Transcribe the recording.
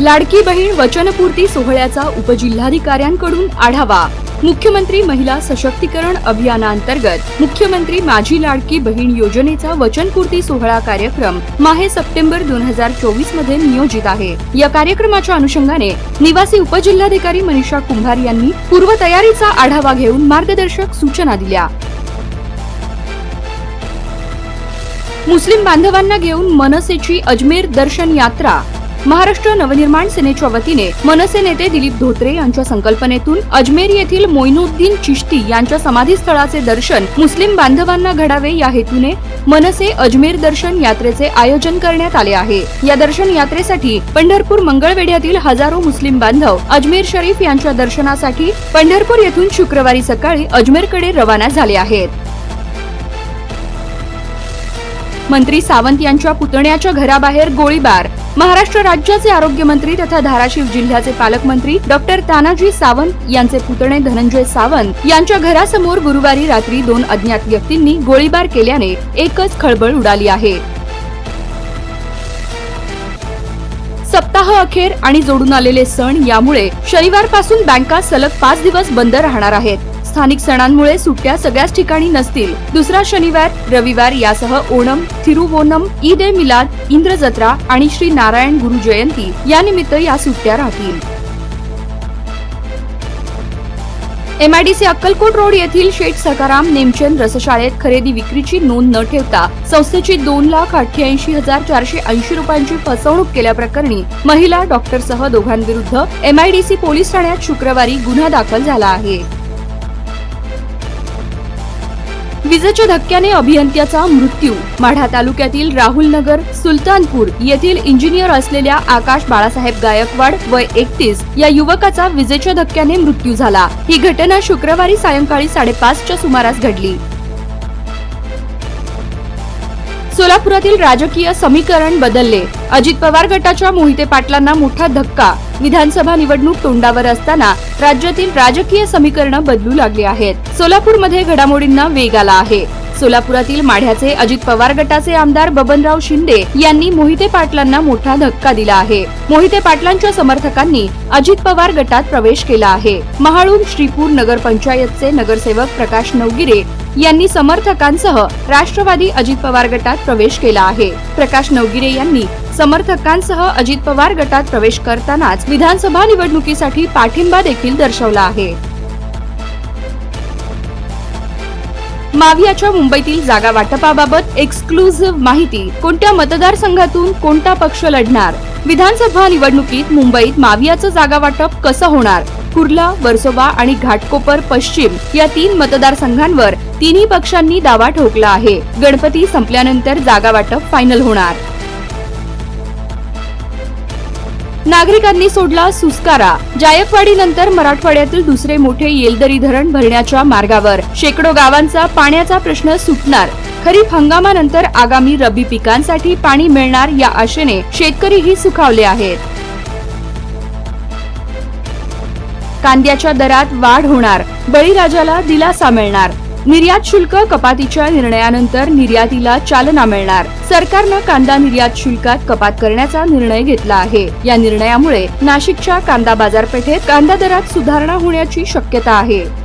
लाडकी बहीण वचनपूर्ती सोहळ्याचा उपजिल्हाधिकाऱ्यांकडून आढावा. मुख्यमंत्री महिला सशक्तीकरण अभियानांतर्गत मुख्यमंत्री माझी लाडकी बहीण योजनेचा वचनपूर्ती सोहळा कार्यक्रम माहे सप्टेंबर दोन हजार चोवीसमध्ये नियोजित आहे. या कार्यक्रमाच्या अनुषंगाने निवासी उपजिल्हाधिकारी मनीषा कुंभार यांनी पूर्वतयारीचा आढावा घेऊन मार्गदर्शक सूचना दिल्या. मुस्लिम बांधवांना घेऊन मनसेची अजमेर दर्शन यात्रा महाराष्ट्र नवनिर्माण सेनेच्या वतीने मनसे नेते दिलीप धोत्रे यांच्या संकल्पनेतून अजमेर येथील मोइनुद्दीन चिश्ती यांच्या समाधीस्थळाचे दर्शन मुस्लिम बांधवांना घडावे या हेतूने मनसे अजमेर दर्शन यात्रेचे आयोजन करण्यात आले आहे. या दर्शन यात्रेसाठी पंढरपूर मंगळवेढ्यातील हजारो मुस्लिम बांधव अजमेर शरीफ यांच्या दर्शनासाठी पंढरपूर येथून शुक्रवारी सकाळी अजमेरकडे रवाना झाले आहेत. मंत्री सावंत यांच्या पुतण्याच्या घराबाहेर गोळीबार महाराष्ट्र राज्याचे आरोग्यमंत्री तथा धाराशिव जिल्ह्याचे पालकमंत्री डॉक्टर तानाजी सावंत यांचे पुतणे धनंजय सावंत यांच्या घरासमोर गुरुवारी रात्री दोन अज्ञात व्यक्तींनी गोळीबार केल्याने एकच खळबळ उडाली आहे. सप्ताह अखेर आणि जोडून आलेले सण यामुळे शनिवारपासून बँका सलग पाच दिवस बंद राहणार आहेत. स्थानिक सणांमुळे सुट्ट्या सगळ्याच ठिकाणी नसतील. दुसरा शनिवार रविवार यासह ओणम थिरुवोनम ईद ए मिलाद इंद्र जत्रा आणि श्री नारायण गुरु जयंती यानिमित्त या सुट्ट्या राहतील. एमआयडीसी अक्कलकोट रोड येथील शेठ सकाराम नेमचंद रसशाळेत खरेदी विक्रीची नोंद न ठेवता संस्थेची दोन लाख अठ्ठ्याऐंशी हजार चारशे ऐंशी रुपयांची फसवणूक केल्याप्रकरणी महिला डॉक्टरसह दोघांविरुद्ध एमआयडीसी पोलीस ठाण्यात शुक्रवारी गुन्हा दाखल झाला आहे. विजेच्या धक्क्याने अभियंत्याचा मृत्यू. माढा तालुक्यातील राहुल नगर सुलतानपूर येथील इंजिनियर असलेल्या आकाश बाळासाहेब गायकवाड वय एकतीस या युवकाचा विजेच्या धक्क्याने मृत्यू झाला. ही घटना शुक्रवारी सायंकाळी साडेपाचच्या सुमारास घडली. सोलापुरातील राजकीय समीकरण बदलले. अजित पवार गटाच्या मोहिते पाटलांना मोठा धक्का. विधानसभा निवडणूक तोंडावर असताना राज्यातील राजकीय समीकरण बदलू लागली आहेत. सोलापूरमध्ये घडामोडींना वेग आला आहे. सोलापुरातील माढ्याचे अजित पवार गटाचे आमदार बबनराव शिंदे यांनी मोहिते पाटलांना मोठा धक्का दिला आहे. मोहिते पाटलांच्या समर्थकांनी अजित पवार गटात प्रवेश केला आहे. महाळून श्रीपूर नगरपंचायतचे नगरसेवक प्रकाश नवगिरे यांनी समर्थकांसह राष्ट्रवादी अजित पवार गटात प्रवेश केला आहे. प्रकाश नवगिरे यांनी समर्थकांसह अजित पवार गटात प्रवेश करतानाच विधानसभा निवडणुकीसाठी पाठिंबा देखील दर्शवला आहे. मावियाच्या मुंबईतील जागा वाटपाबाबत एक्सक्लुझिव्ह माहिती. कोणत्या मतदारसंघातून कोणता पक्ष लढणार? विधानसभा निवडणुकीत मुंबईत मावियाचं जागा वाटप कसं होणार? कुर्ला वर्सोवा आणि घाटकोपर पश्चिम या तीन मतदारसंघांवर तिन्ही पक्षांनी दावा ठोकला आहे. गणपती संपल्यानंतर जागा वाटप फायनल होणार. नागरिकांनी सोडला सुस्कारा. जायकवाडी नंतर मराठवाड्यातील दुसरे मोठे येलदरी धरण भरण्याच्या मार्गावर शेकडो गावांचा पाण्याचा प्रश्न सुटणार. खरीप हंगामानंतर आगामी रब्बी पिकांसाठी पाणी मिळणार या आशेने शेतकरीही सुखावले आहेत. कांद्याच्या दरात वाढ होणार. बळीराजाला दिलासा मिळणार. निर्यात शुल्क कपातीच्या निर्णयानंतर निर्यातीला चालना मिळणार. सरकारनं कांदा निर्यात शुल्कात कपात करण्याचा निर्णय घेतला आहे. या निर्णयामुळे नाशिकच्या कांदा बाजारपेठेत कांदा दरात सुधारणा होण्याची शक्यता आहे.